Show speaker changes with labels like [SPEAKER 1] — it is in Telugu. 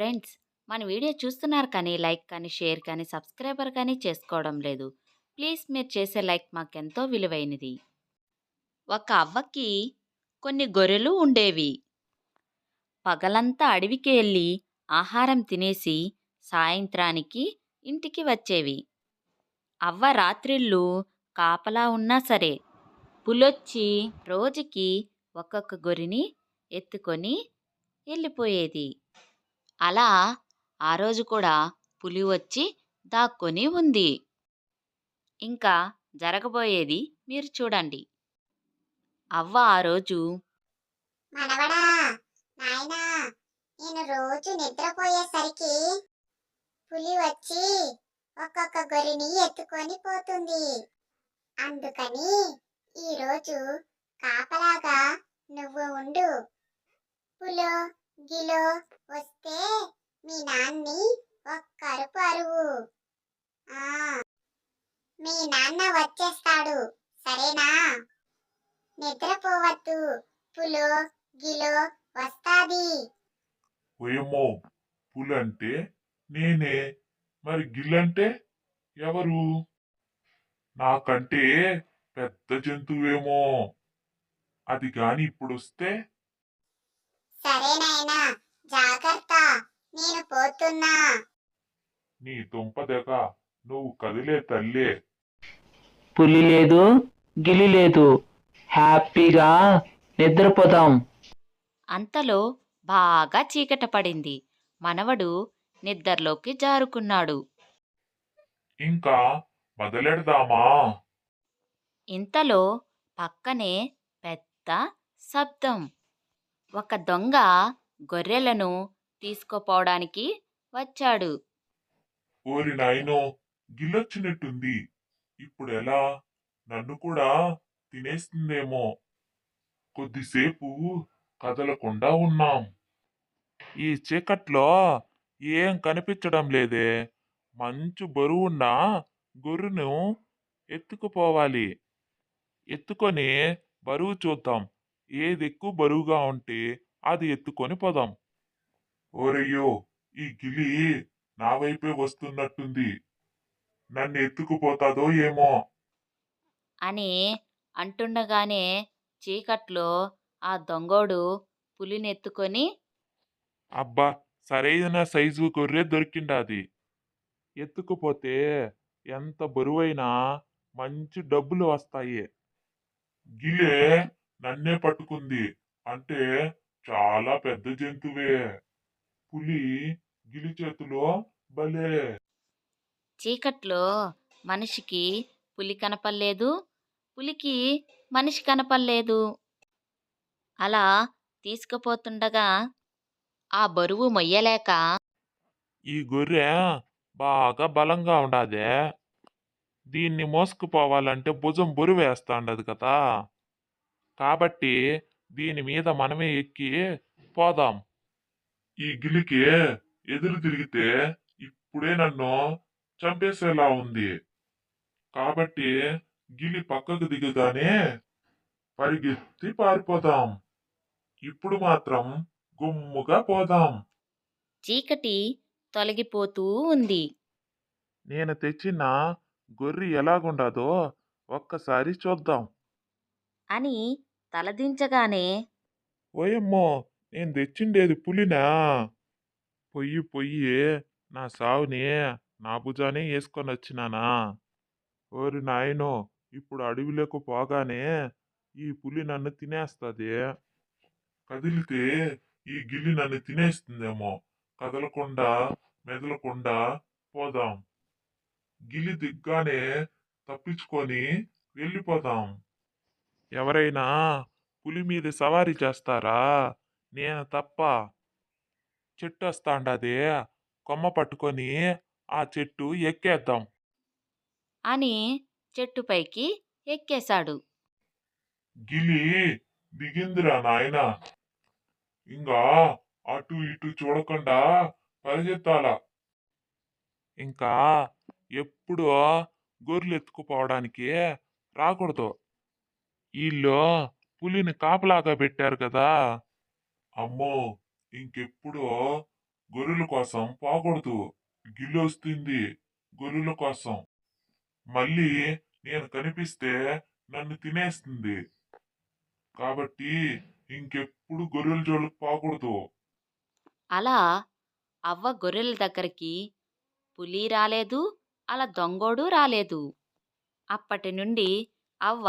[SPEAKER 1] ఫ్రెండ్స్ మన వీడియో చూస్తున్నారు కానీ లైక్ కానీ షేర్ కానీ సబ్స్క్రైబర్ కానీ చేసుకోవడం లేదు. ప్లీజ్ మీరు చేసే లైక్ మాకెంతో విలువైనది. ఒక అవ్వకి కొన్ని గొర్రెలు ఉండేవి. పగలంతా అడవికి వెళ్ళి ఆహారం తినేసి సాయంత్రానికి ఇంటికి వచ్చేవి. అవ్వ రాత్రిళ్ళు కాపలా ఉన్నా సరే పులొచ్చి రోజుకి ఒక్కొక్క గొర్రెని ఎత్తుకొని వెళ్ళిపోయేది. అలా ఆ రోజు కూడా పులి వచ్చి దాక్కొని ఉంది. ఇంకా జరగబోయేది మీరు చూడండి. అవ్వ ఆ రోజు
[SPEAKER 2] మనవడా నాయనా నేను రోజు నిద్రపోయేసరికి పులి వచ్చి ఒక్కొక్క గొర్రెని ఎత్తుకొని పోతుంది. అందుకని ఈరోజు కాపలాగా నువ్వు ఉండు. పులో గిలో వస్తే మీ నాన్ని ఒక్క అరుపు అరువు. ఆ మీ నాన్న వచ్చేస్తాడు. సరేనా? నిద్రపోవద్దు. పులో గిలో వస్తాది.
[SPEAKER 3] ఓయమ్మో పులంటే నేనే. మరి గిల్లంటే ఎవరు? నాకంటే పెద్ద జంతువేమో. అది గాని ఇప్పుడు వస్తే
[SPEAKER 2] సరే నాయనా జాగ్రత్త. నేను పోతున్నా.
[SPEAKER 3] నీ దుంపదెగ నువ్వు కదిలే తల్లే.
[SPEAKER 4] పులి లేదు గిలి లేదు. హ్యాపీగా నిద్రపోదాం.
[SPEAKER 1] అంతలో బాగా చీకట పడింది. మనవడు నిద్రలోకి జారుకున్నాడు.
[SPEAKER 3] ఇంకా మొదలెడదామా
[SPEAKER 1] ఇంతలో పక్కనే పెద్ద శబ్దం. ఒక దొంగ గొర్రెలను తీసుకుపోవడానికి వచ్చాడు.
[SPEAKER 3] ఓరి నాయనో గిల్లొచ్చినట్టుంది. ఇప్పుడు ఎలా? నన్ను కూడా తినేస్తుందేమో. కొద్దిసేపు కదలకుండా ఉన్నాం. ఈ చీకట్లో ఏం కనిపించడం లేదే. మంచు బరువున్న గొర్రెను ఎత్తుకుపోవాలి. ఎత్తుకొని బరువు చూద్దాం. ఏది ఎక్కువ బరువుగా ఉంటే అది ఎత్తుకొని పోదాం. ఓరయ్యో ఈ గిలి నా వైపే వస్తున్నట్టుంది. నన్ను ఎత్తుకుపోతాదో ఏమో.
[SPEAKER 1] అని అంటుండగానే చీకట్లో ఆ దొంగోడు పులిని ఎత్తుకొని
[SPEAKER 3] అబ్బా సరైన సైజు గొర్రె దొరికిండాది. ఎత్తుకుపోతే ఎంత బరువైనా మంచి డబ్బులు వస్తాయి. గిలే నన్నే పట్టుకుంది. అంటే చాలా పెద్ద జంతువే. పులి గిలి చేతిలో భలే
[SPEAKER 1] చీకట్లో మనిషికి పులి కనపల్లేదు పులికి మనిషి కనపల్లేదు అలా తీసుకుపోతుండగా ఆ బరువు మొయ్యలేక
[SPEAKER 3] ఈ గొర్రె బాగా బలంగా ఉండాదే. దీన్ని మోసుకుపోవాలంటే భుజం బరువు వేస్తాండదు కదా. కాబట్టి దీని మీద మనమే ఎక్కి పోదాం. ఈ గిలికి ఎదురు తిరిగితే ఇప్పుడే నన్ను చంపేసేలా ఉంది. కాబట్టి గిలి పక్కకు దిగగానే పరిగెత్తి పారిపోదాం ఇప్పుడు మాత్రం గుమ్ముగా పోదాం.
[SPEAKER 1] చీకటి తొలగిపోతూ ఉంది.
[SPEAKER 3] నేను తెచ్చిన గొర్రె ఎలాగుండాదో ఒక్కసారి చూద్దాం.
[SPEAKER 1] అని తలదించగానే
[SPEAKER 3] ఓయమ్మో నేను తెచ్చిండేది పులినా? పొయ్యి పొయ్యి నా సావుని నా భుజానే వేసుకొని వచ్చినానా? ఓరి నాయనో ఇప్పుడు అడవిలోకి పోగానే ఈ పులి నన్ను తినేస్తుంది. కదిలితే ఈ గిల్లి నన్ను తినేస్తుందేమో. కదలకుండా మెదలకుండా పోదాం. గిలి దిగ్గానే తప్పించుకొని వెళ్ళిపోదాం. ఎవరైనా పులి మీద సవారీ చేస్తారా? నేను తప్ప. చెట్టు వస్తాండది కొమ్మ పట్టుకొని ఆ చెట్టు ఎక్కేద్దాం.
[SPEAKER 1] అని చెట్టుపైకి ఎక్కేశాడు.
[SPEAKER 3] గిలి దిగిందిరా నాయన. ఇంకా అటు ఇటు చూడకుండా పరిగెత్తాల. ఇంకా ఎప్పుడు గొర్రెలు ఎత్తుకుపోవడానికి రాకూడదు. వీళ్ళు పులిని కాపలాగా పెట్టారు కదా. అమ్మో! ఇంకెప్పుడు గొర్రెల కోసం పోకూడదు గిల్లొస్తుంది గొర్రెల కోసం. మళ్ళీ నేను కనిపిస్తే నన్ను తినేస్తుంది. కాబట్టి ఇంకెప్పుడు గొర్రెల జోలికి పోకూడదు
[SPEAKER 1] అలా అవ్వ గొర్రెల దగ్గరికి పులి రాలేదు అలా దొంగోడు రాలేదు. అప్పటి నుండి అవ్వ